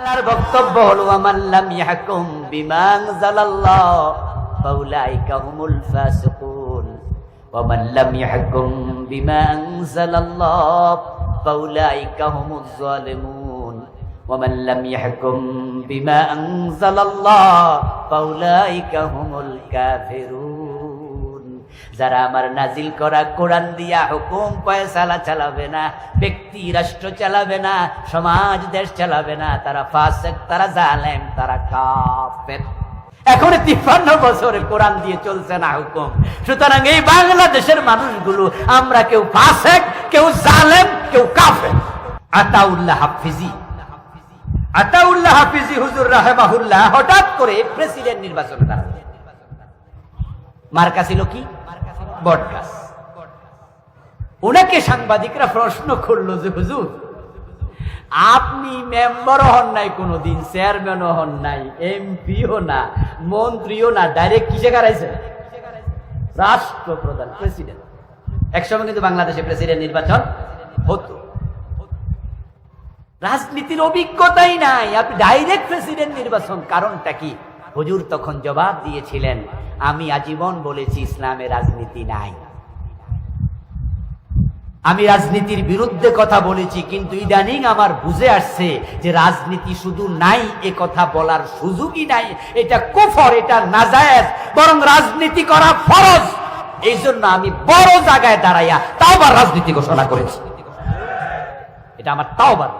আল্লাহর বক্তব্য হলো আমাল্লাম ইয়াহকুম বিমা আনজালাল্লাহ, ফাউলাইকা হুমুল ফাসিকুন। ওয়া মান লাম ইয়াহকুম বিমা আনজালাল্লাহ, ফাউলাইকা হুমুজ জালিমুন ওয়া মান লাম ইয়াহকুম বিমা আনজালাল্লাহ, ফাউলাইকা হুমুল কাফিরুন। যারা আমার নাজিল করা কোরআন দিয়া হুকুম পয়সালা চালাবে না, ব্যক্তি রাষ্ট্র চালাবে না, সমাজ দেশ চালাবে না, তারা ফাসেক, তারা জালেম, তারা কাফের। এখন তিপ্পান্ন বছর কোরআন দিয়ে চলছে না হুকুম। সুতরাং এই বাংলাদেশের মানুষগুলো, আমরা কেউ ফাসেক, কেউ জালেম, কেউ কাফের। আতাউল্লাহ হাফিজি। আতাউল্লাহ হাফিজি হুজুর রাহেমাহুল্লাহ হঠাৎ করে প্রেসিডেন্ট নির্বাচন দাঁড়াবে মার্কা ছিল কি? বটগাছ ওনাকে সাংবাদিকরা প্রশ্ন করল যে, হুজুর, আপনি মেম্বারও হন নাই কোনোদিন, চেয়ারম্যানও হন নাই, এমপিও না, মন্ত্রীও না, ডাইরেক্ট কিসে কারাইছেন রাষ্ট্রপ্রধান, প্রেসিডেন্ট। একসময় কিন্তু বাংলাদেশে প্রেসিডেন্ট নির্বাচন হতো। রাজনীতির অভিজ্ঞতাই নাই। আপনি ডাইরেক্ট প্রেসিডেন্ট নির্বাচন কারণটা কি? হুজুর তখন জবাব দিয়েছিলেন, আমি আজীবন বলেছি ইসলামে রাজনীতি নাই। আমি রাজনীতির বিরুদ্ধে কথা বলেছি, কিন্তু ইদানিং আমার বুঝে আসছে যে রাজনীতি শুধু নাই, এ কথা বলার সুযোগই নাই। এটা কুফর, এটা নাজায়েজ, বরং রাজনীতি করা ফরজ। এই জন্য আমি বড় জায়গায় দাঁড়াইয়া তাও আবার রাজনীতি ঘোষণা করেছি। এটা আমার তাও আবার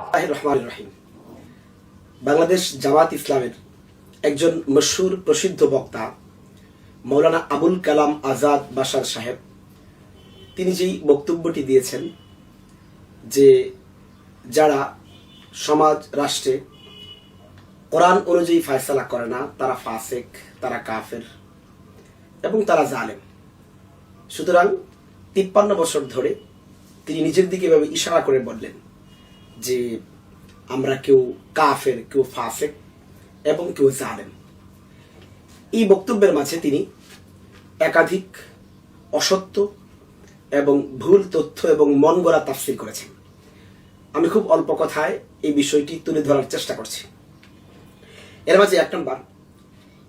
বাংলাদেশ জামাত ইসলামের একজন মশহুর প্রসিদ্ধ বক্তা, মৌলানা আবুল কালাম আজাদ বাসার সাহেব। তিনি যেই বক্তব্যটি দিয়েছেন যে যারা সমাজ, রাষ্ট্রে কোরআন অনুযায়ী ফায়সালা করে না, তারা ফাসেক, তারা কাফের এবং তারা জালেম। সুতরাং তিপ্পান্ন বছর ধরে তিনি নিজের দিকে এভাবে ইশারা করে বললেন যে আমরা কেউ কাফের, কেউ ফাসেক এবং কেউ জালেম এই বক্তব্যের মাঝে তিনি একাধিক অসত্য এবং ভুল তথ্য এবং মন গড়া তাফসির করেছেন। আমি খুব অল্প কথায় এই বিষয়টি তুলে ধরার চেষ্টা করছি। এর মাঝে এক নম্বর,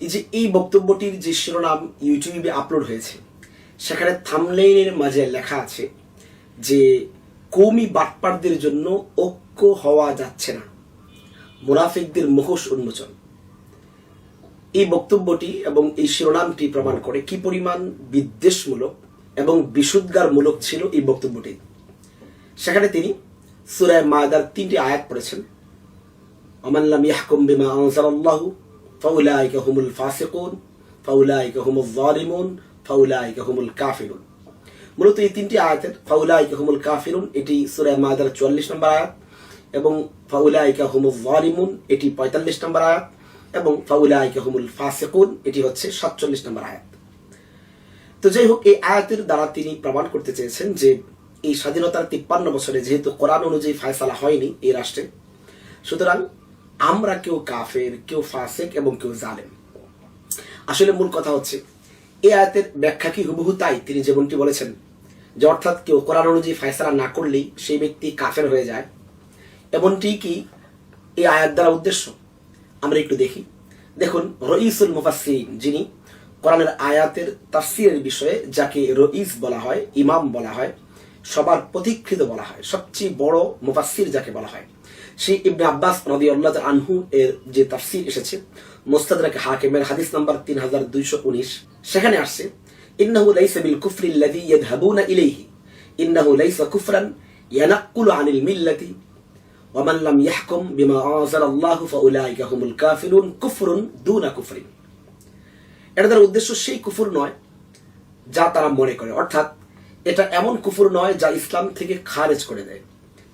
এই যে এই বক্তব্যটির যে শিরোনাম ইউটিউবে আপলোড হয়েছে, সেখানে থামলেইনের মাঝে লেখা আছে যে কৌমি বাটপারদের জন্য ঐক্য হওয়া যাচ্ছে না। মুনাফিকদের মুখোশ উন্মোচন। এই বক্তব্যটি এবং এই শিরোনামটি প্রমাণ করে কি পরিমাণ বিদ্বেষমূলক এবং বিশুদ্ধারমূলক ছিল এই বক্তব্যটি। সেখানে তিনি সুরায় মায়দার তিনটি আয়াত পড়েছেন। অমাল্লাম ইয়াহকুম বিমা আনজালাল্লাহু ফাউলাইকা হুমুল ফাসিকুন, ফাউলাইকা হুমুল যালিমুন, ফাউলাইকা হুমুল কাফিরুন। মূলত এই তিনটি আয়াতের ফাউলাইকা হুমুল কাফিরুন, এটি সুরায় মায়দার চুয়াল্লিশ নম্বর আয়াত এবং ফাউলাইকা হুমুল যালিমুন এটি পঁয়তাল্লিশ নম্বর আয়াত, এবং ফাউলাইকা হুমুল ফাসিকুন, এটি হচ্ছে সাতচল্লিশ নম্বর আয়াত। তো যাই হোক, এই আয়াতের দ্বারা তিনি প্রমাণ করতে চেয়েছেন যে এই স্বাধীনতার তিপ্পান্ন বছরে যেহেতু কোরআন অনুযায়ী ফায়সালা হয়নি এই রাষ্ট্রে, সুতরাং আমরা কেউ কাফের, কেউ ফাসেক এবং কেউ জালেম। আসলে মূল কথা হচ্ছে, এই আয়াতের ব্যাখ্যা কি হুবহু তাই? তিনি যেমনটি বলেছেন যে অর্থাৎ কেউ কোরআন অনুযায়ী ফায়সালা না করলেই সেই ব্যক্তি কাফের হয়ে যায় এমনটি কি এই আয়াত দ্বারা উদ্দেশ্য। আমরা একটু দেখি। দেখুন, রইসুল মুফাসসিরিন, যিনি কোরআনের আয়াতের তাফসিরের বিষয়ে যাকে রইস বলা হয়, ইমাম বলা হয়, সবার প্রতীক্ষিত বলা হয়, সবচেয়ে বড় মুফাসসির যাকে বলা হয়, সেই ইবনে আব্বাস নদী আল্লাহ আনহু এর যে তাফসির এসেছে মোস্তাদরাকে হাকিমের হাদিস নাম্বার তিন হাজার দুইশো উনিশ, সেখানে আসছে, ইন্নাহু লাইসা বিল কুফরি ইলাইহি, ইন্নাহু লাইসা কুফরান ইয়ানাক্কুলু আনিল মিল্লাতি ওয়ামান লাম ইয়াহকুম বিমা আনজালাল্লাহু ফাউলাইকা হুমুল কাফিরুন কুফরুন দুনা কুফরিন এটা তার উদ্দেশ্য সেই কুফুর নয় যা তারা মনে করে। অর্থাৎ এটা এমন কুফুর নয় যা ইসলাম থেকে খারেজ করে দেয়।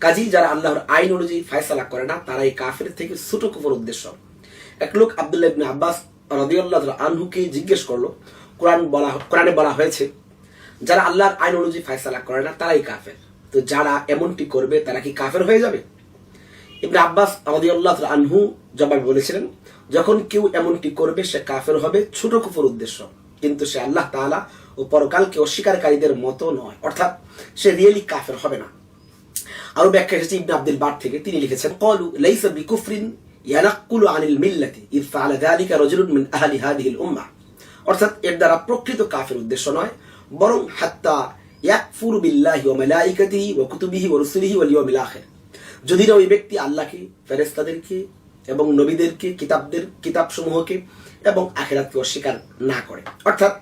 কাজী যারা আল্লাহর আইন অনুযায়ী ফায়সালা করে না তারা এই কাফের থেকে ছোট কুফুর উদ্দেশ্য। এক লোক আব্দুল্লাহ ইবনে আব্বাস রাদিয়াল্লাহু তাআলা আনহুকে জিজ্ঞেস করল, কোরআন বলা কোরআনে বলা হয়েছে, যারা আল্লাহর আইন অনুযায়ী ফায়সালা করে না, তারাই কাফের। তো যারা এমনটি করবে, তারা কি কাফের হয়ে যাবে? ইবনে আব্বাস তাআলা আনহু জবাবে বলেছিলেন, যখন কেউ এমনটি করবে, সে কাফের হবে। ছোট কুফুর উদ্দেশ্য। কিন্তু সে আল্লাহ তাআলা ও পরকালকে অস্বীকারীদের মতো নয়। অর্থাৎ সে রিয়েলি কাফের হবে না। আরও ব্যাখ্যা এসেছে ইবনে আব্দুল বার থেকে। তিনি লিখেছেন কলু লাইসা বিকুফরিন ইয়ানাক্কুলু আনিল মিল্লাতি, ইদ ফাআলা যালিকা রাজুলুন মিন আহলি হাদিহিল উম্মাহ অর্থাৎ এর দ্বারা প্রকৃত কাফের উদ্দেশ্য নয়, বরং হাত্তা ইয়াকফুরু বিল্লাহি ওয়া মালাইকাতিহি ওয়া কুতুবিহি ওয়া রুসুলিহি ওয়াল ইয়াউমিল আখির। যদি না ওই ব্যক্তি আল্লাহকে ফেরেস্তাদেরকে এবং নবীদেরকে, কিতাবদের, কিতাবসমূহকে এবং আখিরাতকে অস্বীকার না করে। অর্থাৎ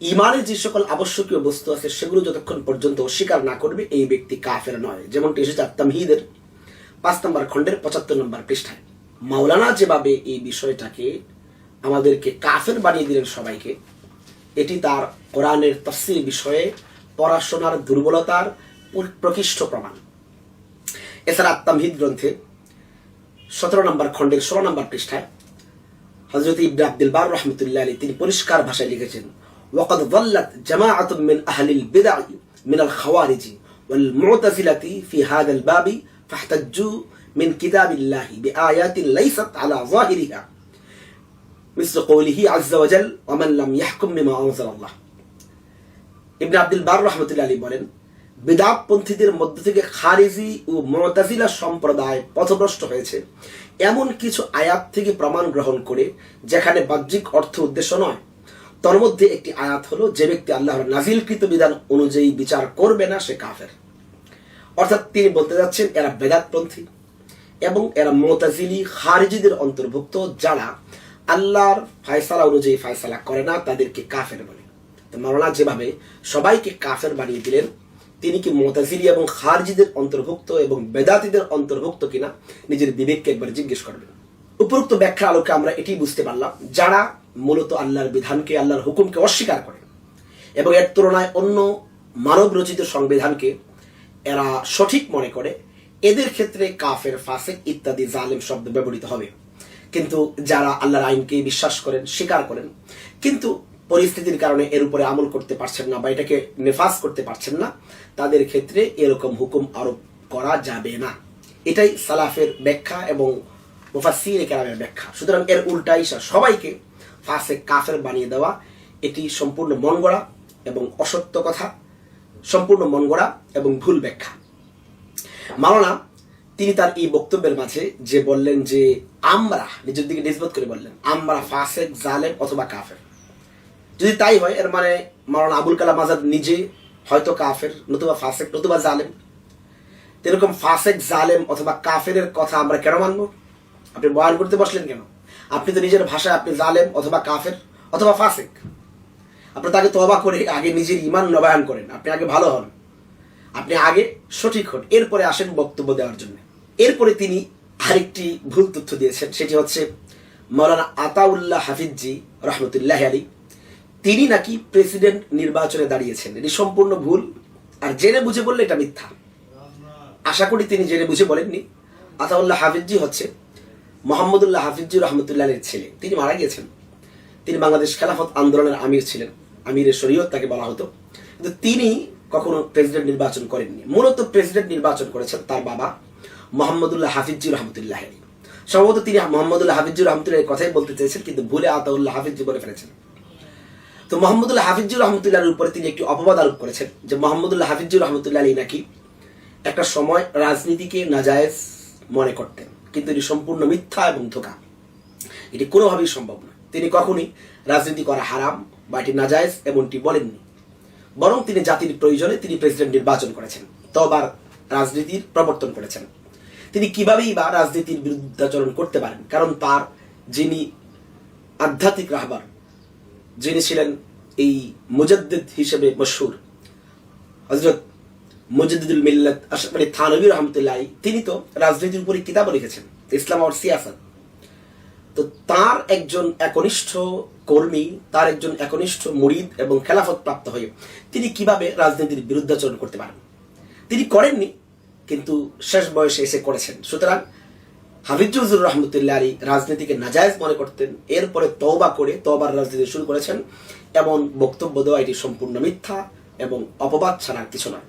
ইমানের যে সকল আবশ্যকীয় বস্তু আছে, সেগুলো যতক্ষণ পর্যন্ত অস্বীকার না করবে, এই ব্যক্তি কাফের নয়। যেমনটি এসেছে তামহিদের পাঁচ নম্বর খণ্ডের পঁচাত্তর নম্বর পৃষ্ঠায়। মাওলানা যেভাবে এই বিষয়টাকে আমাদেরকে কাফের বানিয়ে দিলেন সবাইকে, এটি তার কোরআনের তফসির বিষয়ে পড়াশোনার দুর্বলতার প্র- প্রকৃষ্ট প্রমাণ। এছাড়া আত্মামহিদ গ্রন্থে সতেরো নম্বর খণ্ডের ষোলো নম্বর পৃষ্ঠায় হজরত ইবনে আব্দুল বার রহমতুল্লাহ আলী তিনি পরিষ্কার ভাষায় লিখেছেন وقد ضلت جماعة من أهل البدع من الخوارج والمعتزلة في هذا الباب فاحتجوا من كتاب الله بآيات ليست على ظاهرها مثل قوله عز وجل ومن لم يحكم بما أنزل الله ইবনে আব্দুল বার রহমতুল্লাহ আলী বলেন বেদাত পন্থীদের মধ্য থেকে খারিজি ও মতাজিলা সম্প্রদায় পথভ্রষ্ট হয়েছে। এমন কিছু আয়াত থেকে প্রমাণ গ্রহণ করে, যেখানে বাহ্যিক অর্থ উদ্দেশ্য নয়। তার মধ্যে একটি আয়াত হলো, যে ব্যক্তি আল্লাহর নাজিলকৃত বিধান অনুযায়ী বিচার করবে না, সে কাফের। অর্থাৎ তিনি বলতে যাচ্ছেন, এরা বেদাতপন্থী এবং এরা মোতাজিলি, খারিজিদের অন্তর্ভুক্ত, যারা আল্লাহর ফায়সালা অনুযায়ী ফায়সালা করে না, তাদেরকে কাফের বলে। মাওলানা যেভাবে সবাইকে কাফের বানিয়ে দিলেন তিনি কি মোতাজিলি এবং খারজিদের অন্তর্ভুক্ত এবং বেদাতিদের অন্তর্ভুক্ত কিনা নিজের বিবেককে একবার জিজ্ঞেস করবেন। উপরোক্ত ব্যাখ্যা আলোকে আমরা এটি বুঝতে পারলাম, যারা মূলত আল্লাহর বিধানকে, আল্লাহর হুকুমকে অস্বীকার করে এবং এর তুলনায় অন্য মানব রচিত সংবিধানকে এরা সঠিক মনে করে, এদের ক্ষেত্রে কাফের, ফাসেক ইত্যাদি জালেম শব্দ ব্যবহৃত হবে। কিন্তু যারা আল্লাহর আইনকে বিশ্বাস করেন, স্বীকার করেন, কিন্তু পরিস্থিতির কারণে এর উপরে আমল করতে পারছেন না বা এটাকে নেফাস করতে পারছেন না, তাদের ক্ষেত্রে এরকম হুকুম আরোপ করা যাবে না। এটাই সালাফের ব্যাখ্যা এবং মুফাসির কেরামের ব্যাখ্যা। সুতরাং এর উল্টাই সবাইকে ফাঁসে কাফের বানিয়ে দেওয়া, এটি সম্পূর্ণ মন গড়া এবং অসত্য কথা, সম্পূর্ণ মন গড়া এবং ভুল ব্যাখ্যা। মাওলানা, তিনি তার এই বক্তব্যের মাঝে যে বললেন যে, আমরা, নিজের দিকে নিজবোধ করে বললেন, আমরা ফাসেক, জালেম অথবা কাফের। যদি তাই হয়, এর মানে মাওলানা আবুল কালাম আজাদ নিজে হয়তো কাফের, নতুবা ফাসেক, নতুবা জালেম। এরকম ফাসেক, জালেম অথবা কাফের কথা আমরা কেন মানবো? আপনি বয়ান করতে বসলেন কেন? আপনি তো নিজের ভাষায় আপনি জালেম অথবা কাফের অথবা ফাসেক। আপনি তাকে তবা করে আগে নিজের ইমান নবায়ন করেন। আপনি আগে ভালো হন। আপনি আগে সঠিক হন। এরপরে আসেন বক্তব্য দেওয়ার জন্য। এরপরে তিনি আরেকটি ভুল তথ্য দিয়েছেন। সেটি হচ্ছে মৌলানা আতাউল্লাহ হাফিজি রহমতুল্লাহ আলী তিনি নাকি প্রেসিডেন্ট নির্বাচনে দাঁড়িয়েছেন। এটি সম্পূর্ণ ভুল আর জেনে বুঝে বললে এটা মিথ্যা। আশা করি তিনি জেনে বুঝে বলেননি। আতাউল্লাহ হাফিজি হচ্ছে মোহাম্মদুল্লাহ হাফিজি রহমতুল্লাহের ছেলে। তিনি মারা গিয়েছেন। তিনি বাংলাদেশ খেলাফত আন্দোলনের আমির ছিলেন। আমিরের শরীয়ত তাকে বলা হতো। কিন্তু তিনি কখনো প্রেসিডেন্ট নির্বাচন করেননি। মূলত প্রেসিডেন্ট নির্বাচন করেছেন তার বাবা মোহাম্মদুল্লাহ হাফিজি রহমতুল্লাহ সম্ভবত তিনি মোহাম্মদুল্লাহ হাফিজি রহমতুল্লাহ কথাই বলতে চেয়েছেন, কিন্তু ভুলে আতাউল্লাহ হাফিজি বলে ফেলেছেন। তো মোহাম্মদুল্লাহ হাফিজুর রহমতুল্লাহর উপরে তিনি একটি অপবাদ আরোপ করেছেন যে মোহাম্মদুল্লাহ হাফিজুর রহমতুল্লাহ আলী নাকি একটা সময় রাজনীতিকে নাজায়েজ মনে করতেন, কিন্তু এটি সম্পূর্ণ মিথ্যা এবং ধোকা। এটি কোনোভাবেই সম্ভব না তিনি কখনই রাজনীতি করা হারাম বা এটি নাজায়েজ এমনটি বলেননি। বরং তিনি জাতির প্রয়োজনে তিনি প্রেসিডেন্ট নির্বাচন করেছেন তবার রাজনীতির প্রবর্তন করেছেন। তিনি কিভাবেই বা রাজনীতির বিরুদ্ধাচরণ করতে পারেন, কারণ তার যিনি আধ্যাত্মিক রাহবার যিনি ছিলেন এই মুজাদ্দিদ হিসেবে মশহুর। হজরত মুজাদ্দিদুল মিল্লাত আশরাফ আলী থানবী রহমতুল্লাহ তিনি তো রাজনীতির উপরে কিতাবও লিখেছেন, ইসলাম আর সিয়াসত। তো তার একজন একনিষ্ঠ কর্মী, তার একজন একনিষ্ঠ মুরিদ এবং খেলাফত প্রাপ্ত হয়ে তিনি কীভাবে রাজনীতির বিরুদ্ধাচরণ করতে পারেন? তিনি করেননি, কিন্তু শেষ বয়সে এসে করেছেন। সুতরাং হাফিজুজুর রহমতুল্লাহ আলী রাজনীতিকে নাজায়জ মনে করতেন। এরপরে তওবা করে তওবার রাজনীতি শুরু করেছেন এমন বক্তব্য দেওয়া এটি সম্পূর্ণ মিথ্যা এবং অপবাদ ছাড়া কিছু নয়।